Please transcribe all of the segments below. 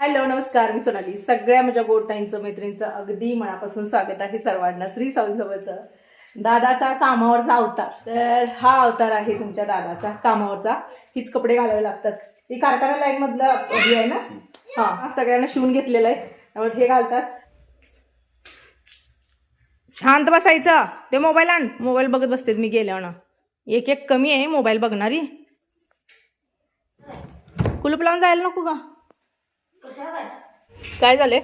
Hello नमस्कार मी सोनाली. सगळ्या माझ्या गोडताईंचं मैत्रिणीचं अगदी मनापासून स्वागत आहे सर्वांना श्री स्वामी दादाचा कामावरचा अवतार. तर हा अवतार आहे तुमच्या दादाचा कामावरचा. हीच कपडे घालावे लागतात. ही कारखाना लाईन मधलं हे आहे ना? हा सगळ्यांना शिवून घेतलेलं आहे. त्यामुळे हे घालतात. शांत बसायचं. ते मोबाईल आण. मोबाईल बघत बसते मी गेल्यावर. ना एक एक कमी आहे मोबाईल बघणारी. कुलूप लावून जायला नको का? काय झाले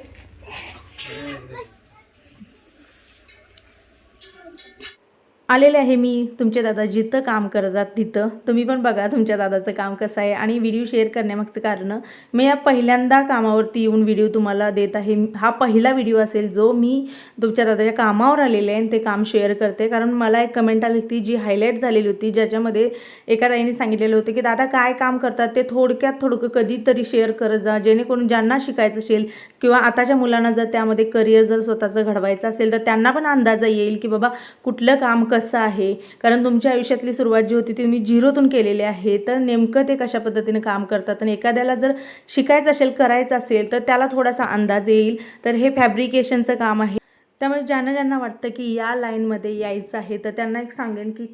आलेले आहे मी तुमचे दादा जिथं काम करतात तिथं. तुम्ही पण बघा तुमच्या दादाचं काम कसं आहे आणि व्हिडिओ शेअर करण्यामागचं कारण मी या पहिल्यांदा कामावरती येऊन व्हिडिओ तुम्हाला देत आहे. हा पहिला व्हिडिओ असेल जो मी तुमच्या दादाच्या कामावर आलेले आहे आणि ते काम शेअर करते. कारण मला एक कमेंट आली होती जी हायलाईट झालेली होती ज्याच्यामध्ये एका ताईने सांगितलेलं होतं की दादा काय काम करतात ते थोडक्यात थोडकं कधीतरी शेअर करत जा. जेणेकरून ज्यांना शिकायचं असेल किंवा आताच्या मुलांना जर त्यामध्ये करिअर जर स्वतःचं घडवायचं असेल तर त्यांना पण अंदाजा येईल की बाबा कुठलं काम कसं आहे? कारण तुमच्या आयुष्यातली सुरुवात जी होती ती तुम्ही झिरोतून केलेली आहे. तर नेमकं ते कशा पद्धतीने काम करतात? आणि एखाद्याला जर शिकायचं असेल करायचं असेल तर त्याला थोडासा अंदाज येईल. तर हे फॅब्रिकेशनचं काम आहे. त्यामुळे ज्यांना ज्यांना वाटतं की या लाईनमध्ये यायचं आहे तर त्यांना एक सांगेन की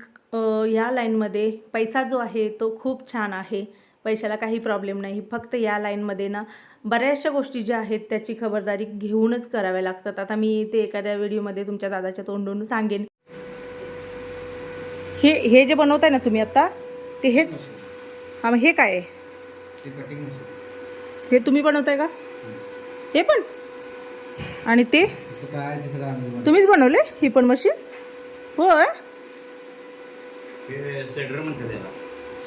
या लाईनमध्ये पैसा जो आहे तो खूप छान आहे. पैशाला काही प्रॉब्लेम नाही. फक्त या लाईनमध्ये ना बऱ्याचशा गोष्टी ज्या आहेत त्याची खबरदारी घेऊनच कराव्या लागतात. आता मी ते एखाद्या व्हिडिओमध्ये तुमच्या दादाच्या तोंडून सांगेन. हे हे जे बनवताय ना तुम्ही आता ते हेच हां मग हे काय आहे? ते कटिंग मशीन हे तुम्ही बनवताय का? हे पण? आणि ते. तुम्हीच बनवले? ही पण मशीन होय? हे सेडर म्हणते त्याला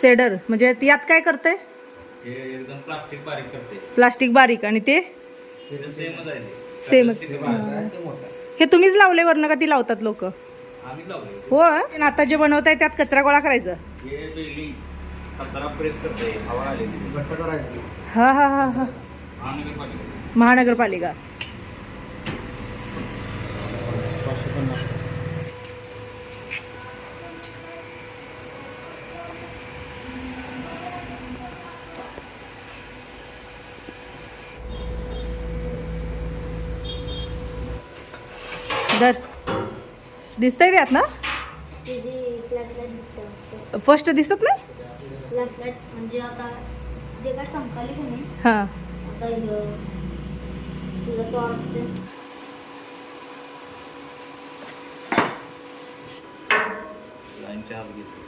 सेडर म्हणजे ती यात काय करते हे एकदम प्लास्टिक बारीक करते प्लास्टिक बारीक आणि ते? सेमच आहे ते. सेमच. ते बारचं आहे, ते मोठं. आहे. हे तुम्हीच लावले वरनं का ती लावतात लोक? आणि आता जे बनवताय त्यात कचरा गोळा करायचं. हे बेलिंग कचरा प्रेस करते हवा आली घट्ट करायचं. हा हा हा हा. महानगरपालिका. दर. दिसतंय त्यात ना? फर्स्ट दिसत नाही? म्हणजे आता जे काय चमकाली की नाही हां. आता हे तुझं टॉर्चचे लाईनच्या हात घेते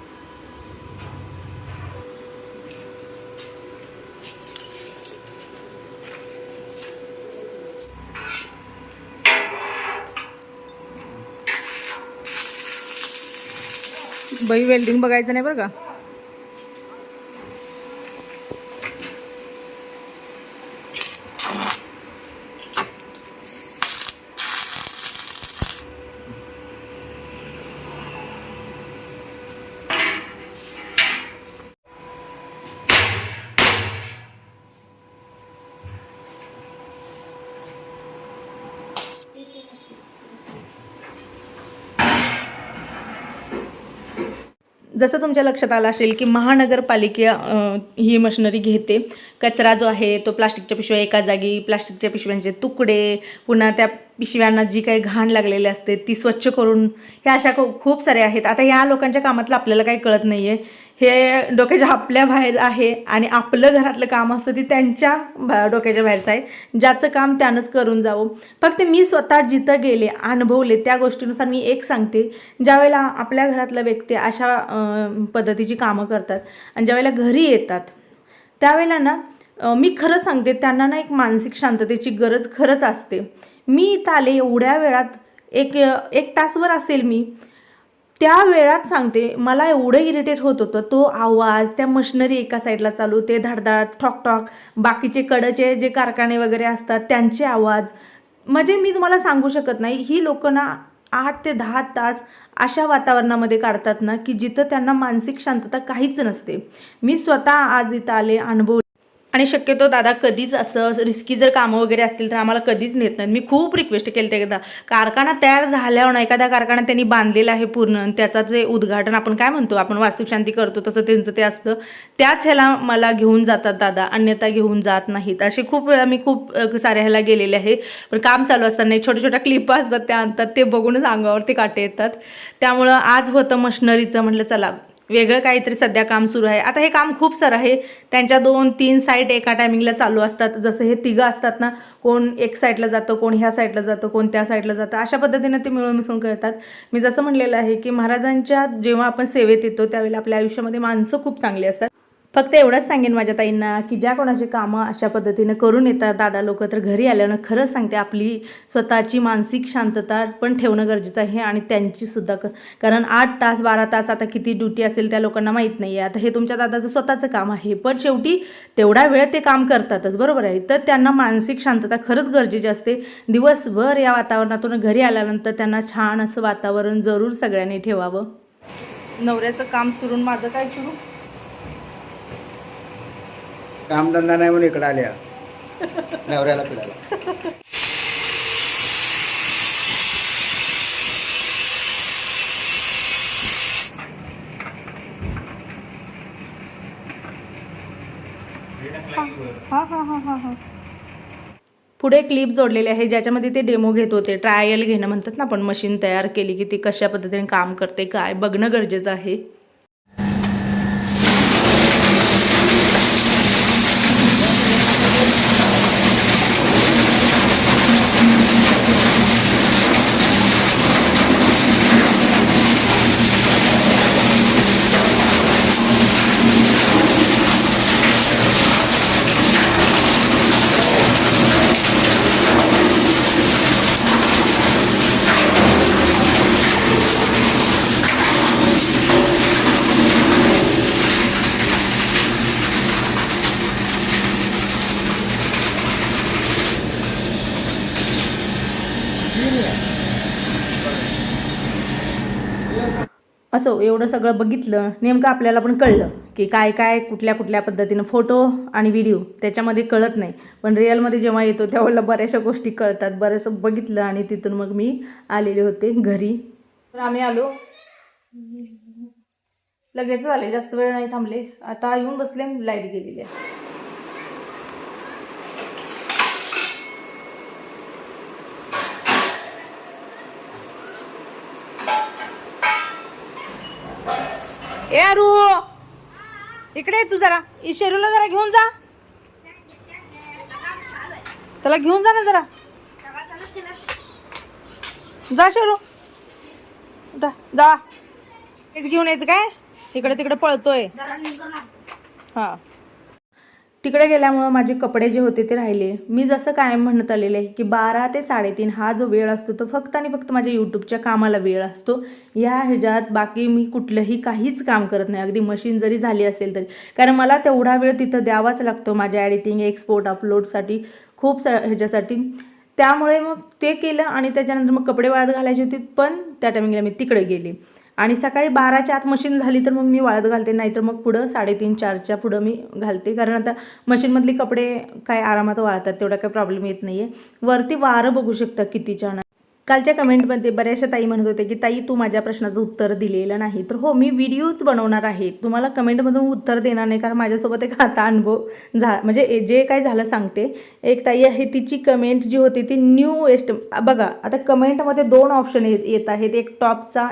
बाई वेल्डिंग बघायचं नाही बरं का? जसं तुमच्या लक्षात आलं असेल की महानगरपालिका ही मशिनरी घेते. कचरा जो आहे तो प्लास्टिकच्या पिशव्या एका जागी प्लास्टिकच्या पिशव्यांचे तुकडे पुन्हा त्या पिशव्यांना जी काही घाण लागलेली असते ती स्वच्छ करून ह्या अशा खूप खूप साऱ्या आहेत. आता ह्या लोकांच्या कामातलं आपल्याला काही कळत नाही आहे हे डोक्याच्या आपल्या बाहेर आहे आणि आपलं घरातलं काम असतं ते त्यांच्या भा- डोक्याच्या बाहेरचं आहे. ज्याचं काम त्यानंच करून जावं. फक्त मी स्वतः जिथं गेले अनुभवले त्या गोष्टीनुसार मी एक सांगते. ज्यावेळेला आपल्या घरातला व्यक्ती अशा पद्धतीची कामं करतात आणि ज्यावेळेला घरी येतात त्यावेळेला ना मी खरं सांगते त्यांना ना एक मानसिक शांततेची गरज खरंच असते. मी इथं आले एवढ्या वेळात एक एक तासभर असेल मी त्या वेळात सांगते मला एवढं इरिटेट होत होतं. तो आवाज त्या मशिनरी एका साईडला चालू ते धडधड ठॉक ठॉक बाकीचे कडचे जे कारखाने वगैरे असतात त्यांचे आवाज. म्हणजे मी तुम्हाला सांगू शकत नाही ही लोकं ना आठ ते दहा तास अशा वातावरणामध्ये काढतात ना की जिथं त्यांना मानसिक शांतता काहीच नसते. मी स्वतः आज इथं आले अनुभव आणि शक्यतो दादा कधीच असं रिस्की जर कामं वगैरे असतील तर आम्हाला कधीच नेत नाहीत. मी खूप रिक्वेस्ट केली ते एकदा. कारखाना तयार झाल्यावर ना एखाद्या कारखाना त्यांनी बांधलेला आहे पूर्ण आणि त्याचं जे उद्घाटन आपण काय म्हणतो आपण वास्तुशांती करतो तसं त्यांचं ते असतं. त्याच ह्याला मला घेऊन जातात दादा अन्यथा घेऊन जात नाहीत. असे खूप वेळा मी खूप साऱ्या ह्याला गेलेले आहे. पण काम चालू असताना छोट्या छोट्या क्लिप असतात त्या आणतात ते बघूनच अंगावरती काटे येतात. त्यामुळं आज होतं मशनरीचं म्हटलं चला वेगळं काहीतरी सध्या काम सुरू आहे. आता हे काम खूप सारं आहे. त्यांच्या दोन तीन साईट एका टायमिंगला चालू असतात. जसं हे तिघं असतात ना कोण एक साईडला जातं कोण ह्या साईडला जातं कोण त्या साईडला जातं अशा पद्धतीनं ते मिळून मिसळून करतात मी जसं म्हणलेलं आहे की महाराजांच्या जेव्हा आपण सेवेत येतो त्यावेळेला आपल्या आयुष्यामध्ये माणसं खूप चांगली असतात. फक्त एवढंच सांगेन माझ्या ताईंना की ज्या कोणाची कामं अशा पद्धतीनं करून येतात दादा लोक तर घरी आल्यानं खरंच सांगते आपली स्वतःची मानसिक शांतता पण ठेवणं गरजेचं आहे आणि त्यांचीसुद्धा क कारण आठ तास बारा तास आता किती ड्युटी असेल त्या लोकांना माहीत नाही आहे आता हे तुमच्या दादाचं स्वतःचं काम आहे पण शेवटी तेवढा वेळ ते काम करतातच बरोबर आहे? तर त्यांना मानसिक शांतता खरंच गरजेची असते. दिवसभर या वातावरणातून घरी आल्यानंतर त्यांना छान असं वातावरण जरूर सगळ्यांनी ठेवावं. नवऱ्याचं काम सुरून माझं काय सुरू? कामधंदा नाही म्हणून इकडे आल्या. नवऱ्याला फिरायला. हां हां हां हां हां. पुढे क्लिप जोडलेले आहे ज्याच्यामध्ये ते डेमो घेत होते. ट्रायल घेणं म्हणतात ना आपण मशीन तयार केली की ती कशा पद्धतीने काम करते काय बघणं गरजेचं आहे. असो एवढं सगळं बघितलं नेमकं आपल्याला पण कळलं की काय काय कुठल्या कुठल्या पद्धतीनं फोटो आणि व्हिडिओ त्याच्यामध्ये कळत नाही. पण रिअलमध्ये जेव्हा येतो त्यावेळेला बऱ्याचशा गोष्टी कळतात. बरंचसं बघितलं आणि तिथून मग मी आलेले होते घरी. तर आम्ही आलो. लगेच आले जास्त वेळ नाही थांबले. आता येऊन बसले लाइट गेलेली आहे. अरू इकडे तू जरा. शेरूला जरा घेऊन जा. त्याला घेऊन जा ना जरा. जा शेरू. जा घेऊन यायचं काय? इकडे तिकडे पळतोय. हां. तिकडे गेल्यामुळं माझे कपडे जे होते ते राहिले. मी जसं कायम म्हणत आलेले आहे की बारा ते साडेतीन हा जो वेळ असतो तो फक्त आणि फक्त माझ्या यूट्यूबच्या कामाला वेळ असतो. या ह्याच्यात बाकी मी कुठलंही काहीच काम करत नाही. अगदी मशीन जरी झाली असेल तरी. कारण मला तेवढा वेळ तिथं द्यावाच लागतो माझ्या एडिटिंग एक्सपोर्ट अपलोडसाठी खूप सा ह्याच्यासाठी. त्यामुळे मग ते केलं आणि त्याच्यानंतर मग कपडे वाळत घालायचे होते पण त्या टायमिंगला मी तिकडे गेले. आणि सकाळी बाराच्या आत मशीन झाली तर मग मी वाळत घालते नाहीतर मग पुढं साडेतीन चारच्या पुढं मी घालते. कारण आता मशीनमधले कपडे काय आरामात वाळतात तेवढा काही प्रॉब्लेम येत नाही आहे वरती वारं बघू शकता किती छान कालच्या कमेंटमध्ये बऱ्याचशा ताई म्हणत होते की ताई तू माझ्या प्रश्नाचं उत्तर दिलेलं नाही. तर हो मी व्हिडिओच बनवणार आहे. तुम्हाला कमेंटमधून उत्तर देणार नाही कारण माझ्यासोबत एक आता अनुभव झा म्हणजे ए- जे काय झालं सांगते. एक ताई आहे तिची कमेंट जी होती ती न्यू एस्ट बघा आता कमेंटमध्ये दोन ऑप्शन येत आहेत. एक टॉपचा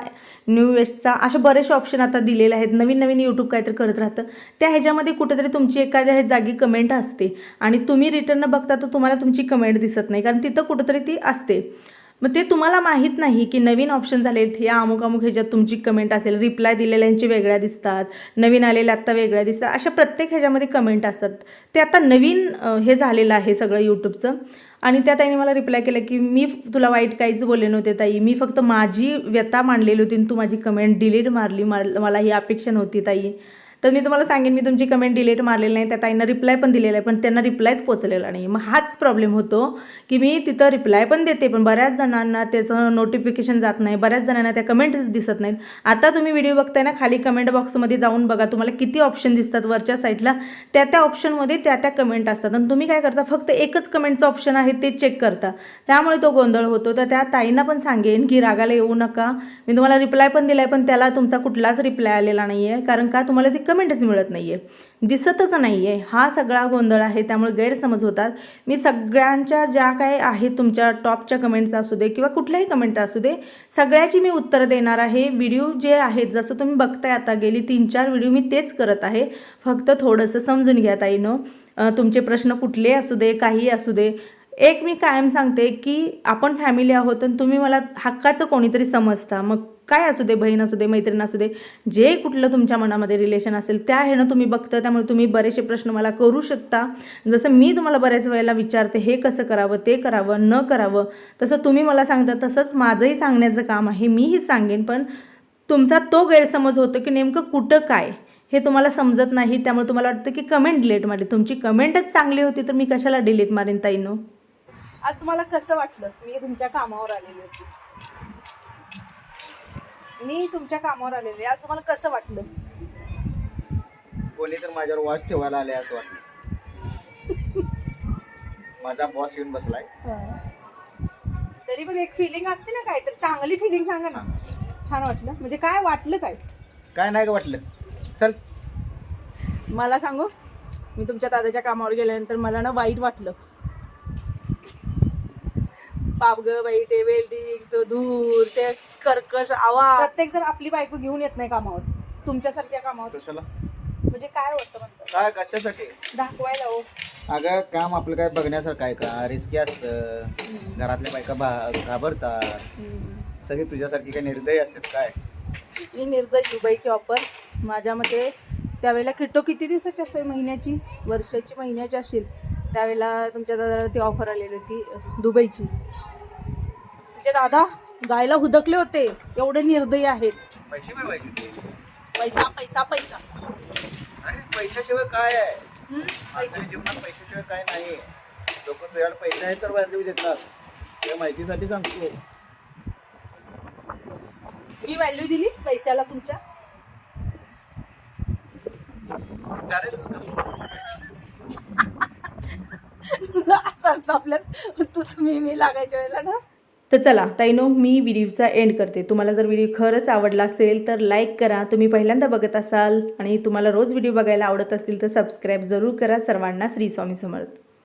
न्यू वेस्टचा असे बरेचसे ऑप्शन आता दिलेले आहेत. नवीन नवीन यूट्यूब काहीतरी करत राहतं. त्या ह्याच्यामध्ये कुठेतरी तुमची एखाद्या ह्या जागी कमेंट असते. आणि तुम्ही रिटर्न बघता तर तुम्हाला तुमची कमेंट दिसत नाही. कारण तिथं कुठेतरी ती असते. मग ते तुम्हाला माहीत नाही की नवीन ऑप्शन झाले या अमुक अमुक ह्याच्यात तुमची कमेंट असेल. रिप्लाय दिलेल्यांची वेगळ्या दिसतात. नवीन आलेल्या आत्ता वेगळ्या दिसतात. अशा प्रत्येक ह्याच्यामध्ये कमेंट असतात. ते आता नवीन हे झालेलं आहे सगळं यूट्यूबचं आणि त्या ताईने मला रिप्लाय केलं की मी तुला वाईट काहीच बोलले नव्हते ताई. मी फक्त माझी व्यथा मांडलेली होती आणि तू माझी कमेंट डिलीट मारली. मला मला ही अपेक्षा नव्हती ताई. तर मी तुम्हाला सांगेन मी तुमची कमेंट डिलीट मारलेली नाही त्या ताईंना रिप्लाय पण दिलेला आहे पण त्यांना रिप्लायच पोचलेला नाही. मग हाच प्रॉब्लेम होतो की मी तिथं रिप्लाय पण देते पण बऱ्याच जणांना त्याचं नोटिफिकेशन जात नाही बऱ्याच जणांना त्या कमेंटच दिसत नाहीत. आता तुम्ही व्हिडिओ बघताय ना खाली कमेंट बॉक्समध्ये जाऊन बघा तुम्हाला किती ऑप्शन दिसतात वरच्या साईडला त्या त्या ऑप्शनमध्ये त्या त्या कमेंट असतात. आणि तुम्ही काय करता फक्त एकच कमेंटचं ऑप्शन आहे ते चेक करता. त्यामुळे तो गोंधळ होतो. तर त्या ताईंना पण सांगेन की रागाला येऊ नका. मी तुम्हाला रिप्लाय पण दिलाय पण त्याला तुमचा कुठलाच रिप्लाय आलेला नाही आहे कारण का? तुम्हाला ती कमेंटच मिळत नाही आहे दिसतच नाही आहे हा सगळा गोंधळ आहे त्यामुळे गैरसमज होतात. मी सगळ्यांच्या ज्या काय आहेत तुमच्या टॉपच्या कमेंट्स असू दे किंवा कुठल्याही कमेंट असू दे सगळ्याची मी उत्तरं देणार आहे. व्हिडिओ जे आहेत जसं तुम्ही बघताय आता गेली तीन चार व्हिडिओ मी तेच करत आहे. फक्त थोडंसं समजून घ्या ताईनं. तुमचे प्रश्न कुठले असू दे काही असू दे. एक मी कायम सांगते की आपण फॅमिली आहोत आणि तुम्ही मला हक्काचं कोणीतरी समजता. मग काय असू दे बहीण असू दे मैत्रीण असू दे जे कुठलं तुमच्या मनामध्ये रिलेशन असेल त्या ह्यानं तुम्ही बघता त्यामुळे तुम्ही बरेचसे प्रश्न मला करू शकता. जसं मी तुम्हाला बऱ्याच वेळेला विचारते हे कसं करावं ते करावं न करावं तसं तुम्ही मला सांगता तसंच माझंही सांगण्याचं काम आहे मीही सांगेन पण तुमचा तो गैरसमज होतो की नेमकं कुठं काय हे तुम्हाला समजत नाही त्यामुळे तुम्हाला वाटतं की कमेंट डिलीट मारली. तुमची कमेंटच चांगली होती तर मी कशाला डिलीट मारेन ताईनो? आज तुम्हाला कसं वाटलं? मी तुमच्या कामावर आलेली होती. मी तुमच्या कामावर आलेली आज तुम्हाला कसं वाटलं? कोणी तर माझ्यावर वाच ठेवायला आले असं वाटतं माझा बॉस येऊन बसलाय. तरी पण एक फिलिंग असते ना काय तर चांगली फिलिंग सांगा ना. छान वाटलं. म्हणजे काय वाटलं काय? काय नाही का वाटलं? चल. मला सांगू? मी तुमच्या दादाच्या कामावर गेल्यानंतर मला ना वाईट वाटलं. बाप ग बाई ते वेल्डिंग तो धूर ते कर्कश आवाज. प्रत्येक जण आपली बायको घेऊन येत नाही कामावर. तुमच्यासारख्या कामावर. कशाला? म्हणजे काय होतं म्हणतात काय कशासाठी? दाखवायला हो. अगं काम आपलं काय बघण्यासारखं आहे का? रिस्की असतं. घरातल्या बायका बा घाबरतात. सगळे तुझ्यासारखी काय निर्दयी असतात काय? मी निर्दय दुबईची ऑफर माझ्या मते त्यावेळेला किट्टो किती दिवसाची असेल? महिन्याची? वर्षाची महिन्याची असेल. त्यावेळेला तुमच्या दादाला ती ऑफर आलेली होती दुबईची. तुमचे दादा जायला हुदकले होते एवढे निर्दयी आहेत. पैसे मिळवायचे ते पैसा पैसा पैसा. अरे पैशाशिवाय काय आहे? हम्म? माणसाच्या जीवनात पैशाशिवाय काय नाही लोक तुझ्याकडे पैसे आहेत तर व्हॅल्यू देतात. त्या माहितीसाठी सांगतो. मी व्हॅल्यू दिली पैशाला तुमच्या? चालेल. का? असं असतं आपल्यात. तू तुम्ही मी लागायच्या वेळेला ना. तर चला ताईनो मी व्हिडिओचा एंड करते. तुम्हाला जर व्हिडिओ खरंच आवडला असेल तर लाईक करा. तुम्ही पहिल्यांदा बघत असाल आणि तुम्हाला रोज व्हिडिओ बघायला आवडत असतील तर सबस्क्राईब जरूर करा. सर्वांना श्री स्वामी समर्थ.